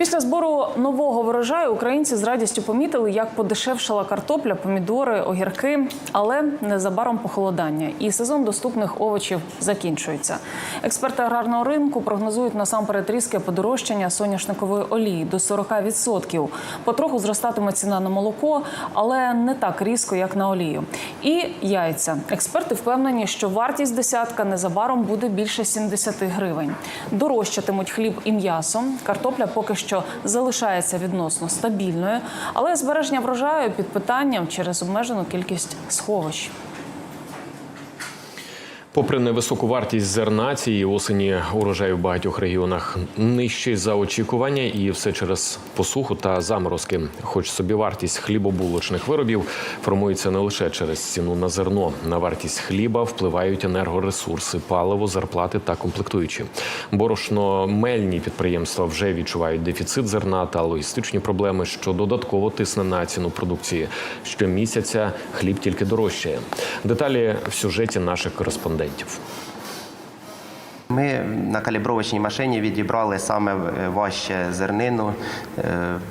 Після збору нового врожаю українці з радістю помітили, як подешевшала картопля, помідори, огірки, але незабаром похолодання, і сезон доступних овочів закінчується. Експерти аграрного ринку прогнозують насамперед різке подорожчання соняшникової олії до 40%. Потроху зростатиме ціна на молоко, але не так різко, як на олію. І яйця. Експерти впевнені, що вартість десятка незабаром буде більше 70 гривень. Дорожчатимуть хліб і м'ясо. Картопля поки що залишається відносно стабільною, але збереження врожаю під питанням через обмежену кількість сховищ. Попри невисоку вартість зерна цієї осені урожай в багатьох регіонах нижчий за очікування, і все через посуху та заморозки. Хоч собівартість хлібобулочних виробів формується не лише через ціну на зерно. На вартість хліба впливають енергоресурси, паливо, зарплати та комплектуючі. Борошно-мельні підприємства вже відчувають дефіцит зерна та логістичні проблеми, що додатково тисне на ціну продукції. Щомісяця хліб тільки дорожчає. Деталі в сюжеті наших кореспондентів. Ми на калібровочній машині відібрали саме е, важче зернину е,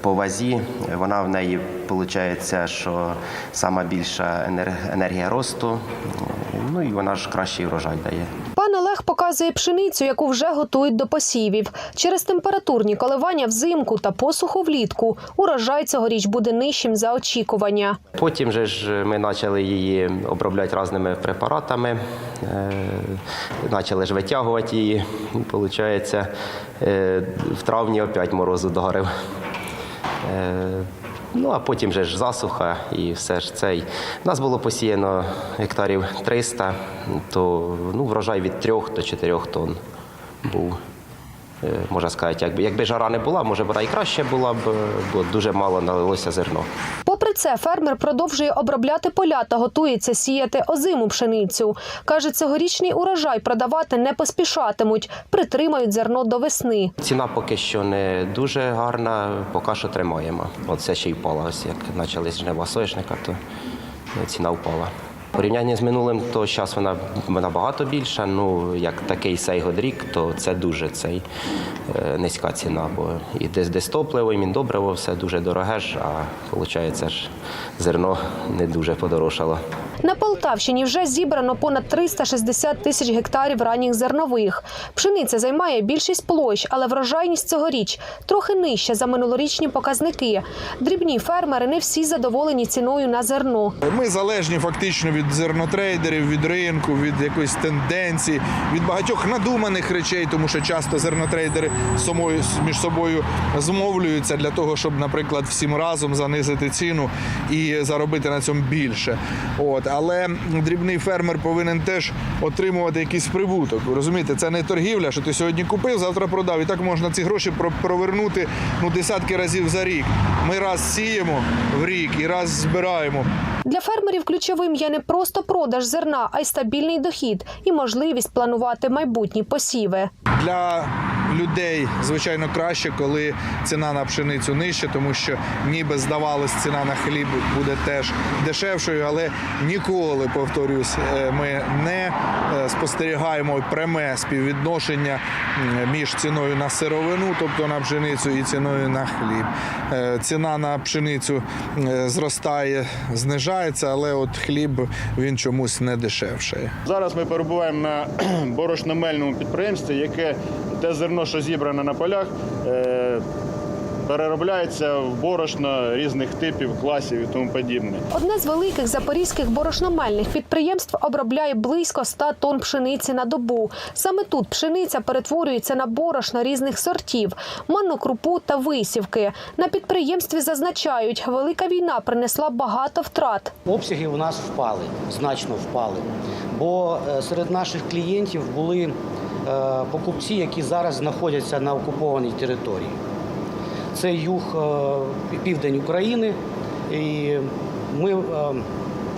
по вазі. Вона в неї виходить, що сама більша енергія росту. Ну і вона ж кращий врожай дає. Пан Олег показує пшеницю, яку вже готують до посівів. Через температурні коливання взимку та посуху влітку урожай цьогоріч буде нижчим за очікування. Потім же ж ми почали її обробляти різними препаратами, е, почали ж витягувати її. Получається, е, в травні опять морозу догорив. Ну, а потім же ж засуха і все ж цей. У нас було посіяно гектарів 300, то ну, врожай від 3 до 4 тонн був. Е, Можна сказати, якби, якби жара не була, може вона і краще була б, бо дуже мало налилося зерно. Це, фермер продовжує обробляти поля та готується сіяти озиму пшеницю. Каже, цьогорічний урожай продавати не поспішатимуть, притримають зерно до весни. Ціна поки що не дуже гарна, поки що тримаємо. Оце ще й впала. Ось як почали жнива соняшника, то ціна впала. В порівнянні з минулим, то зараз вона набагато більша. Ну, як такий сейгодрік, то це дуже цей, е, низька ціна. Бо і десь десь топливо, і міндобриво, все дуже дороге ж, а виходить, ж зерно не дуже подорожчало. На Полтавщині вже зібрано понад 360 тисяч гектарів ранніх зернових. Пшениця займає більшість площ, але врожайність цьогоріч трохи нижча за минулорічні показники. Дрібні фермери не всі задоволені ціною на зерно. Ми залежні фактично від зернотрейдерів, від ринку, від якоїсь тенденції, від багатьох надуманих речей, тому що часто зернотрейдери самою між собою змовлюються для того, щоб, наприклад, всім разом занизити ціну і заробити на цьому більше. От але дрібний фермер повинен теж отримувати якийсь прибуток. Розумієте, це не торгівля, що ти сьогодні купив, завтра продав. І так можна ці гроші провернути ну десятки разів за рік. Ми раз сіємо в рік і раз збираємо. Для фермерів ключовим є не просто продаж зерна, а й стабільний дохід і можливість планувати майбутні посіви. Для людей, звичайно, краще, коли ціна на пшеницю нижча, тому що ніби здавалось, ціна на хліб буде теж дешевшою, але ніколи, повторюсь, е, ми не е, спостерігаємо пряме співвідношення між ціною на сировину, тобто на пшеницю, і ціною на хліб. Е, Ціна на пшеницю зростає, знижається, але от хліб він чомусь не дешевшає. Зараз ми перебуваємо на борошномельному підприємстві, яке те зерно, що зібране на полях, е, переробляється в борошно різних типів, класів і тому подібне. Одне з великих запорізьких борошномельних підприємств обробляє близько 100 тонн пшениці на добу. Саме тут пшениця перетворюється на борошно різних сортів, манну крупу та висівки. На підприємстві зазначають, велика війна принесла багато втрат. Обсяги у нас впали, значно впали. Бо е, серед наших клієнтів були покупці, які зараз знаходяться на окупованій території. Це юг е, південь України, і ми е,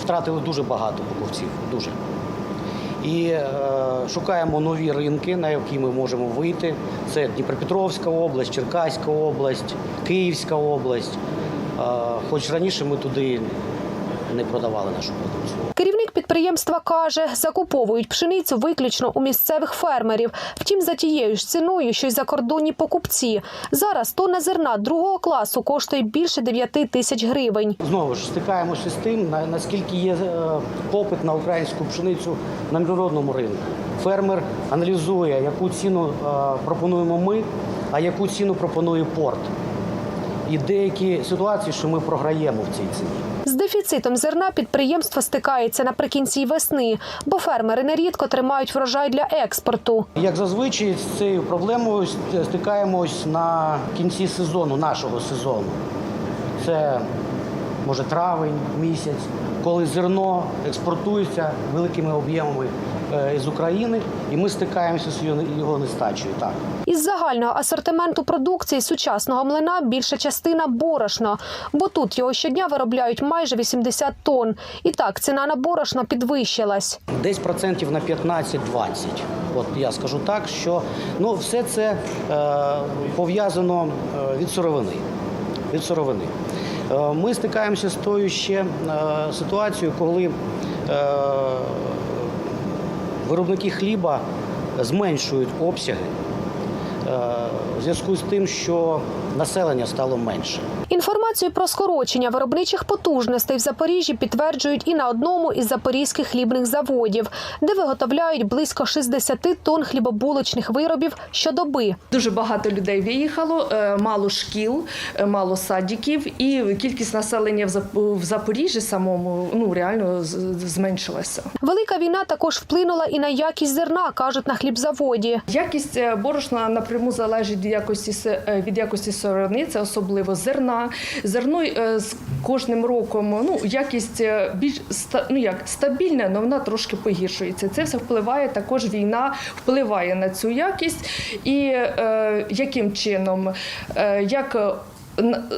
втратили дуже багато покупців. Дуже. І е, шукаємо нові ринки, на які ми можемо вийти. Це Дніпропетровська область, Черкаська область, Київська область. Е, хоч раніше ми туди не продавали нашу продукцію. Керівник підприємства каже, закуповують пшеницю виключно у місцевих фермерів. Втім, за тією ж ціною, що й закордонні покупці. Зараз тонна зерна другого класу коштує більше 9 тисяч гривень. Знову ж стикаємося з тим, наскільки є е, попит на українську пшеницю на міжнародному ринку. Фермер аналізує, яку ціну е, пропонуємо ми, а яку ціну пропонує порт. І деякі ситуації, що ми програємо в цій ціні. З дефіцитом зерна підприємство стикається наприкінці весни, бо фермери нерідко тримають врожай для експорту. Як зазвичай з цією проблемою стикаємось на кінці сезону, нашого сезону. Це може травень місяць, коли зерно експортується великими об'ємами е, з України, і ми стикаємося з його- нестачею. Так. Із загального асортименту продукції сучасного млина більша частина борошно, бо тут його щодня виробляють майже 80 тонн. І так ціна на борошно підвищилась. Десь процентів на 15-20. От я скажу так, що ну, все це е, пов'язано е, від сировини. Від сировини. Е, ми стикаємося з тою ще е, ситуацією, коли е, виробники хліба зменшують обсяги в зв'язку з тим, що населення стало менше. Інформацію про скорочення виробничих потужностей в Запоріжжі підтверджують і на одному із запорізьких хлібних заводів, де виготовляють близько 60 тонн хлібобулочних виробів щодоби. Дуже багато людей виїхало, е, мало шкіл, е, мало садиків, і кількість населення в Зап- в Запоріжжі самому ну реально зменшилася. Велика війна також вплинула і на якість зерна, кажуть на хлібзаводі. Якість е, борошна напряму залежить від якості е, від якості сировини, це особливо зерна. Зерно е, з кожним роком ну якість е, більш ну як стабільна, але вона трошки погіршується. Це все впливає. Також війна впливає на цю якість. І е, яким чином? Е, як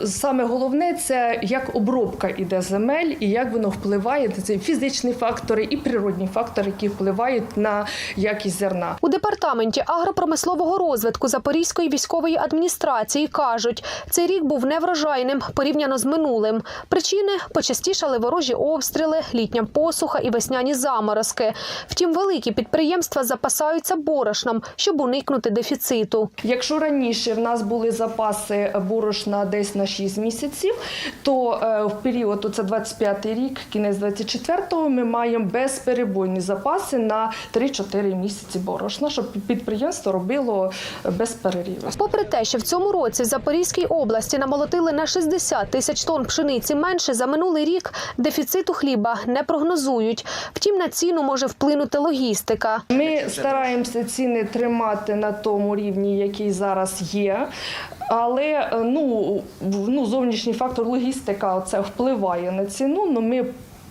Саме головне це як обробка іде земель і як воно впливає це фізичні фактори і природні фактори, які впливають на якість зерна. У департаменті агропромислового розвитку Запорізької військової адміністрації кажуть, цей рік був неврожайним порівняно з минулим. Причини почастішали ворожі обстріли, літня посуха і весняні заморозки. Втім, великі підприємства запасаються борошном, щоб уникнути дефіциту. Якщо раніше в нас були запаси борошна десь на 6 місяців, то е, в період це 25 рік, кінець 24-го, ми маємо безперебойні запаси на 3-4 місяці борошна, щоб підприємство робило без переріву. Попри те, що в цьому році в Запорізькій області намолотили на 60 тисяч тонн пшениці менше за минулий рік, дефіциту хліба не прогнозують. Втім, на ціну може вплинути логістика. Ми стараємося ціни тримати на тому рівні, який зараз є. Але е, ну, ну, зовнішній фактор логістика це впливає на ціну. Ну ми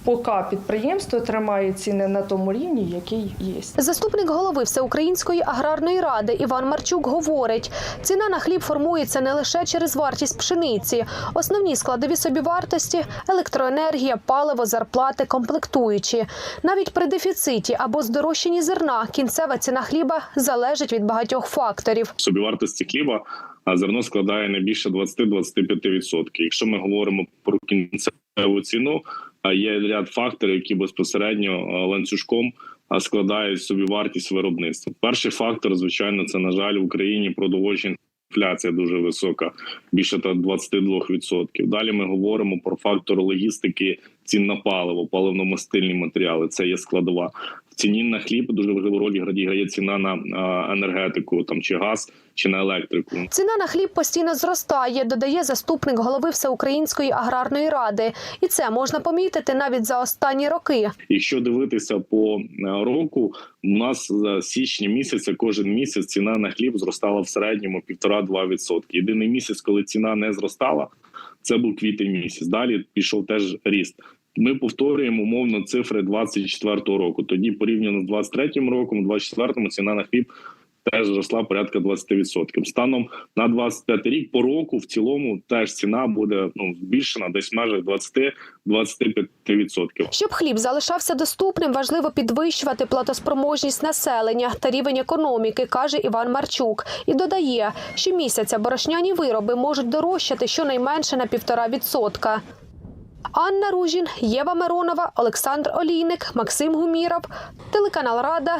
поки підприємство тримає ціни на тому рівні, який є. Заступник голови Всеукраїнської аграрної ради Іван Марчук говорить: ціна на хліб формується не лише через вартість пшениці. Основні складові собівартості електроенергія, паливо, зарплати, комплектуючі. Навіть при дефіциті або здорожчанні зерна кінцева ціна хліба залежить від багатьох факторів. собівартості хліба, а зерно складає не більше 20-25%. Якщо ми говоримо про кінцеву ціну, а є ряд факторів, які безпосередньо ланцюжком складають собівартість виробництва. Перший фактор, звичайно, це на жаль в Україні продовольча інфляція дуже висока, більше та 22%. Далі ми говоримо про фактор логістики цін на паливо, паливно-мастильні матеріали. Це є складова. Ціні на хліб дуже важливу роль грає ціна на енергетику, там чи газ, чи на електрику. Ціна на хліб постійно зростає, додає заступник голови Всеукраїнської аграрної ради. І це можна помітити навіть за останні роки. Якщо дивитися по е, року, у нас за січні місяця кожен місяць ціна на хліб зростала в середньому 1,5-2%. Єдиний місяць, коли ціна не зростала, це був квітень місяць. Далі пішов теж ріст. Ми повторюємо умовно цифри 24-го року. Тоді порівняно з 23-м роком, 24-му ціна на хліб теж зросла порядка 20%. Станом на 25 рік по року в цілому теж ціна буде ну збільшена десь в межах 20-25%. Щоб хліб залишався доступним, важливо підвищувати платоспроможність населення та рівень економіки, каже Іван Марчук. І додає, що місяця борошняні вироби можуть дорожчати щонайменше на півтора відсотка. Анна Ружін, Єва Миронова, Олександр Олійник, Максим Гуміров, телеканал Рада,